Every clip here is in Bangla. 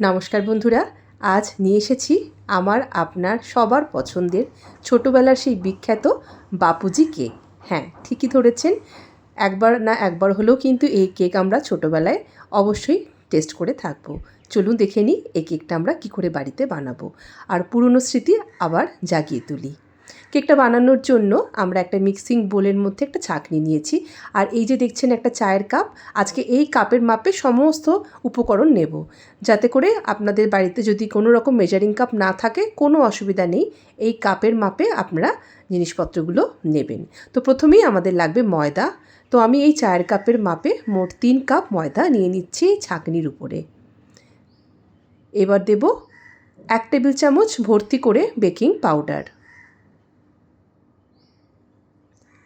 নমস্কার বন্ধুরা, আজ নিয়ে এসেছি আমার আপনার সবার পছন্দের ছোটোবেলার সেই বিখ্যাত বাপুজি কেক। হ্যাঁ ঠিকই ধরেছেন, একবার না একবার হলেও কিন্তু এই কেক আমরা ছোটোবেলায় অবশ্যই টেস্ট করে থাকব। চলুন দেখে নিই এই কেকটা আমরা কী করে বাড়িতে বানাবো। আর পুরনো স্মৃতি আবার জাগিয়ে তুলি। কেকটা বানানোর জন্য আমরা একটা মিক্সিং বোলের মধ্যে একটা ছাঁকনি নিয়েছি। আর এই যে দেখছেন একটা চায়ের কাপ আজকে এই কাপের মাপে সমস্ত উপকরণ নেব। যাতে করে আপনাদের বাড়িতে যদি কোনো রকম মেজারিং কাপ না থাকে, কোনো অসুবিধা নেই, এই কাপের মাপে আপনারা জিনিসপত্রগুলো নেবেন। তো প্রথমেই আমাদের লাগবে ময়দা। তো আমি এই চায়ের কাপের মাপে মোট তিন কাপ ময়দা নিয়ে নিচ্ছি ছাঁকনির উপরে। এবার দেব এক টেবিল চামচ ভর্তি করে বেকিং পাউডার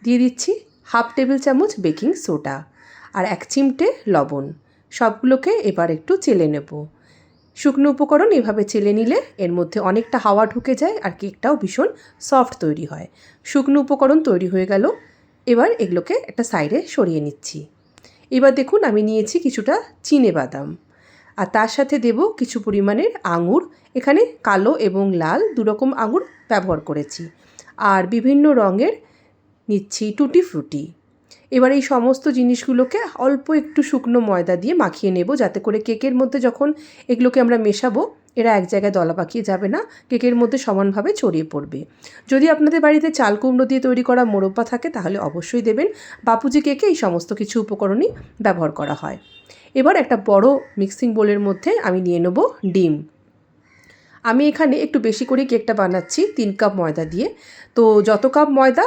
দিয়ে দিচ্ছি হাফ টেবিল চামচ বেকিং সোডা আর এক চিমটে লবণ। সবগুলোকে এবার একটু চেলে নেব। শুকনো উপকরণ এভাবে চেলে নিলে এর মধ্যে অনেকটা হাওয়া ঢুকে যায় আর কেকটাও ভীষণ সফট তৈরি হয়। শুকনো উপকরণ তৈরি হয়ে গেল। এবার এগুলোকে একটা সাইডে সরিয়ে নিচ্ছি। এবার দেখুন আমি নিয়েছি কিছুটা চিনে বাদাম। আর তার সাথে দেব কিছু পরিমাণের আঙুর। এখানে কালো এবং লাল দুরকম আঙুর ব্যবহার করেছি। আর বিভিন্ন রঙের নিচ্ছি টুটি ফ্রুটি। এবার এই সমস্ত জিনিসগুলোকে অল্প একটু শুকনো ময়দা দিয়ে মাখিয়ে নেব, যাতে করে কেকের মধ্যে যখন এগুলোকে আমরা মেশাবো, এরা এক জায়গায় দলা পাকিয়ে যাবে না, কেকের মধ্যে সমানভাবে ছড়িয়ে পড়বে। যদি আপনাদের বাড়িতে চাল কুমড়ো দিয়ে তৈরি করা মোরব্বা থাকে, তাহলে অবশ্যই দেবেন। বাপুজি কেকে এই সমস্ত কিছু উপকরণই ব্যবহার করা হয়। এবার একটা বড় মিক্সিং বোলের মধ্যে আমি নিয়ে নেব ডিম। আমি এখানে একটু বেশি করে কেকটা বানাচ্ছি, তিন কাপ ময়দা দিয়ে। তো যত কাপ ময়দা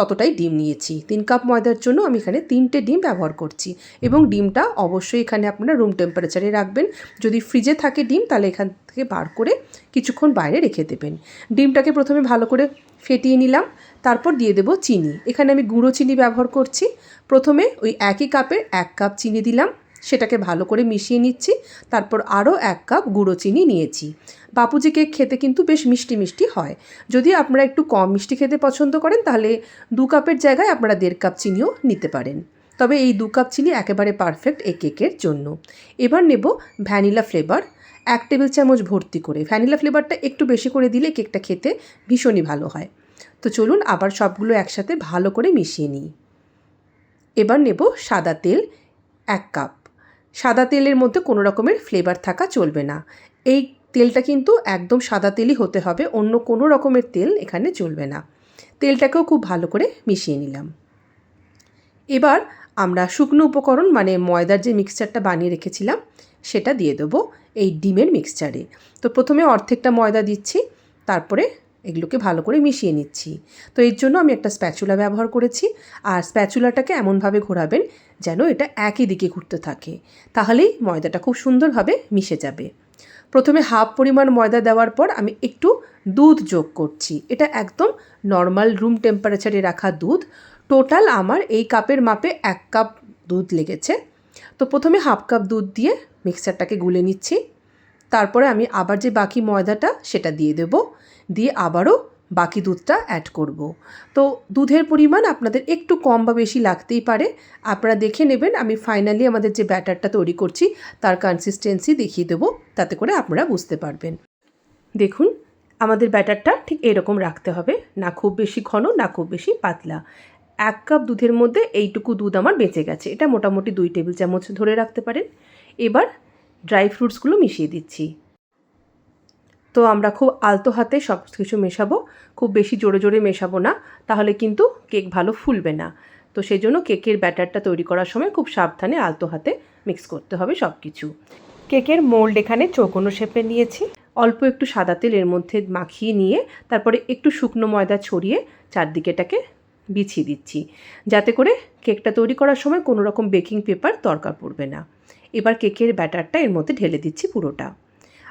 ততটাই ডিম নিয়েছি। তিন কাপ ময়দার জন্য আমি এখানে তিনটে ডিম ব্যবহার করছি এবং ডিমটা অবশ্যই এখানে আপনারা রুম টেম্পারেচারে রাখবেন। যদি ফ্রিজে থাকে ডিম, তাহলে এখান থেকে বার করে কিছুক্ষণ বাইরে রেখে দেবেন। ডিমটাকে প্রথমে ভালো করে ফেটিয়ে নিলাম, তারপর দিয়ে দেবো চিনি। এখানে আমি গুঁড়ো চিনি ব্যবহার করছি। প্রথমে ওই একই কাপের এক কাপ চিনি দিলাম। সেটাকে ভালো করে মিশিয়ে নিচ্ছি, তারপর আরও এক কাপ গুঁড়ো চিনি নিয়েছি। বাপুজি কেক খেতে কিন্তু বেশ মিষ্টি মিষ্টি হয়। যদি আপনারা একটু কম মিষ্টি খেতে পছন্দ করেন, তাহলে দু কাপের জায়গায় আপনারা দেড় কাপ চিনিও নিতে পারেন। তবে এই দু কাপ চিনি একেবারে পারফেক্ট এই কেকের জন্য। এবার নেব ভ্যানিলা ফ্লেভার এক টেবিল চামচ ভর্তি করে। ভ্যানিলা ফ্লেভারটা একটু বেশি করে দিলে কেকটা খেতে ভীষণই ভালো হয়। তো চলুন আবার সবগুলো একসাথে ভালো করে মিশিয়ে নিই। এবার নেব সাদা তেল, এক কাপ। সাদা তেলের মধ্যে কোনো রকমের ফ্লেভার থাকা চলবে না। এই তেলটা কিন্তু একদম সাদা তেলই হতে হবে, অন্য কোনো রকমের তেল এখানে চলবে না। তেলটাকেও খুব ভালো করে মিশিয়ে নিলাম। এবার আমরা শুকনো উপকরণ মানে ময়দার যে মিক্সচারটা বানিয়ে রেখেছিলাম, সেটা দিয়ে দেবো এই ডিমের মিক্সচারে তো প্রথমে অর্ধেকটা ময়দা দিচ্ছি, তারপরে এগুলোকে ভালো করে মিশিয়ে নিচ্ছি। তো এর জন্য আমি একটা স্প্যাচুলা ব্যবহার করেছি আর স্প্যাচুলাটাকে এমনভাবে ঘোরাবেন যেন এটা একই দিকে ঘুরতে থাকে। তাহলেই ময়দাটা খুব সুন্দরভাবে মিশে যাবে। প্রথমে হাফ পরিমাণ ময়দা দেওয়ার পর আমি একটু দুধ যোগ করছি। এটা একদম নর্মাল রুম টেম্পারেচারে রাখা দুধ। টোটাল আমার এই কাপের মাপে এক কাপ দুধ লেগেছে। তো প্রথমে হাফ কাপ দুধ দিয়ে মিক্সারটাকে গুলে নিচ্ছি। তারপরে আমি আবার যে বাকি ময়দাটা সেটা দিয়ে দেব। দিয়ে আবারও বাকি দুধটা অ্যাড করব। তো দুধের পরিমাণ আপনাদের একটু কম বা বেশি লাগতেই পারে। আপনারা দেখে নেবেন, আমি ফাইনালি আমাদের যে ব্যাটারটা তৈরি করছি, তার কনসিস্টেন্সি দেখিয়ে দেবো, তাতে করে আপনারা বুঝতে পারবেন। দেখুন, আমাদের ব্যাটারটা ঠিক এরকম রাখতে হবে, না খুব বেশি ঘন, না খুব বেশি পাতলা। এক কাপ দুধের মধ্যে এইটুকু দুধ আমার বেঁচে গেছে। এটা মোটামুটি দুই টেবিল চামচ ধরে রাখতে পারেন। এবার ড্রাই ফ্রুটসগুলো মিশিয়ে দিচ্ছি। তো আমরা খুব আলতো হাতে সব কিছু মেশাবো। খুব বেশি জোরে জোরে মেশাবো না, তাহলে কিন্তু কেক ভালো ফুলবে না। তো সেই জন্য কেকের ব্যাটারটা তৈরি করার সময় খুব সাবধানে আলতো হাতে মিক্স করতে হবে সব কিছু কেকের মোল্ড এখানে চৌকোনো শেপে নিয়েছি। অল্প একটু সাদা তেল এর মধ্যে মাখিয়ে নিয়ে তারপরে একটু শুকনো ময়দা ছড়িয়ে চারদিকেটাকে বিছিয়ে দিচ্ছি। যাতে করে কেকটা তৈরি করার সময় কোনো রকম বেকিং পেপার দরকার পড়বে না। এবার কেকের ব্যাটারটা এর মধ্যে ঢেলে দিচ্ছি পুরোটা।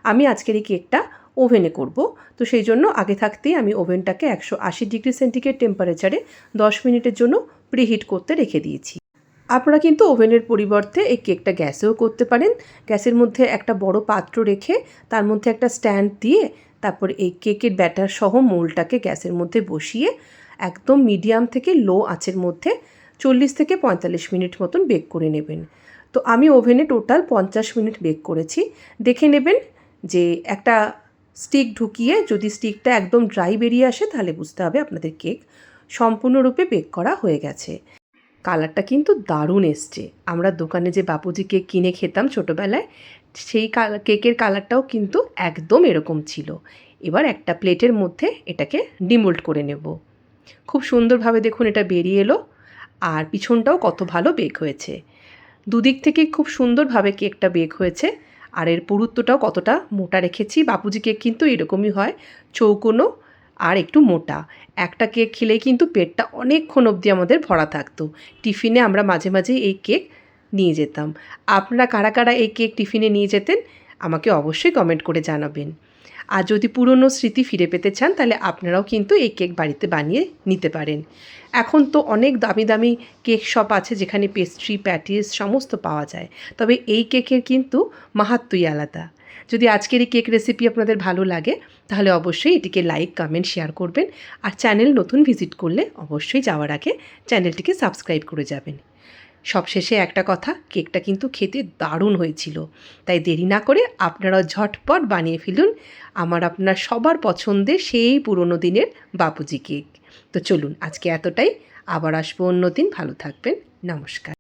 আমি আজকের এই কেকটা ওভেনে করব। তো সেই জন্য আগে থাকতেই আমি ওভেনটাকে একশো আশি ডিগ্রি সেন্টিগ্রেড টেম্পারেচারে দশ মিনিটের জন্য প্রিহিট করতে রেখে দিয়েছি। আপনারা কিন্তু ওভেনের পরিবর্তে এই কেকটা গ্যাসেও করতে পারেন। গ্যাসের মধ্যে একটা বড় পাত্র রেখে তার মধ্যে একটা স্ট্যান্ড দিয়ে তারপর এই কেকের ব্যাটার সহ মোলটাকে গ্যাসের মধ্যে বসিয়ে একদম মিডিয়াম থেকে লো আঁচের মধ্যে চল্লিশ থেকে পঁয়তাল্লিশ মিনিট মতন বেক করে নেবেন। তো আমি ওভেনে টোটাল পঞ্চাশ মিনিট বেক করেছি। দেখে নেবেন যে একটা স্টিক ঢুকিয়ে যদি স্টিকটা একদম ড্রাই বেরিয়ে আসে তাহলে বুঝতে হবে আপনাদের কেক সম্পূর্ণরূপে বেক করা হয়ে গেছে। কালারটা কিন্তু দারুণ এসছে। আমরা দোকানে যে বাপুজি কেক কিনে খেতাম ছোটোবেলায়, সেই কেকের কালারটাও কিন্তু একদম এরকম ছিল। এবার একটা প্লেটের মধ্যে এটাকে ডিমোল্ড করে নেব। খুব সুন্দরভাবে দেখুন এটা বেরিয়ে এলো। আর পিছনটাও কত ভালো বেক হয়েছে। দুদিক থেকে খুব সুন্দরভাবে কেকটা বেক হয়েছে। আর এর পুরুত্বটাও কতটা মোটা রেখেছি বাপুজি কেক কিন্তু এরকমই হয়, চৌকোনো আর একটু মোটা। একটা কেক খেলেই কিন্তু পেটটা অনেকক্ষণ অবধি আমাদের ভরা থাকতো। টিফিনে আমরা মাঝে মাঝে এই কেক নিয়ে যেতাম। আপনারা কারা কারা এই কেক টিফিনে নিয়ে যেতেন, আমাকে অবশ্যই কমেন্ট করে জানাবেন। আর যদি পুরনো স্মৃতি ফিরে পেতে চান, তাহলে আপনারাও কিন্তু এই কেক বাড়িতে বানিয়ে নিতে পারেন। এখন তো অনেক দামি দামি কেক শপ আছে যেখানে পেস্ট্রি প্যাটিস সমস্ত পাওয়া যায়। তবে এই কেকের কিন্তু মাহাত্মই আলাদা। যদি আজকের এই কেক রেসিপি আপনাদের ভালো লাগে, তাহলে অবশ্যই এটিকে লাইক কমেন্ট শেয়ার করবেন। আর চ্যানেল নতুন ভিজিট করলে অবশ্যই যাওয়ার আগে চ্যানেলটিকে সাবস্ক্রাইব করে যাবেন। সবশেষে একটা কথা, কেকটা কিন্তু খেতে দারুণ হয়েছিল। তাই দেরি না করে আপনারাও ঝটপট বানিয়ে ফেলুন আমার আপনার সবার পছন্দের সেই পুরনো দিনের বাপুজি কেক। তো চলুন, আজকে এতটাই। আবার আসব অন্য দিন। ভালো থাকবেন। নমস্কার।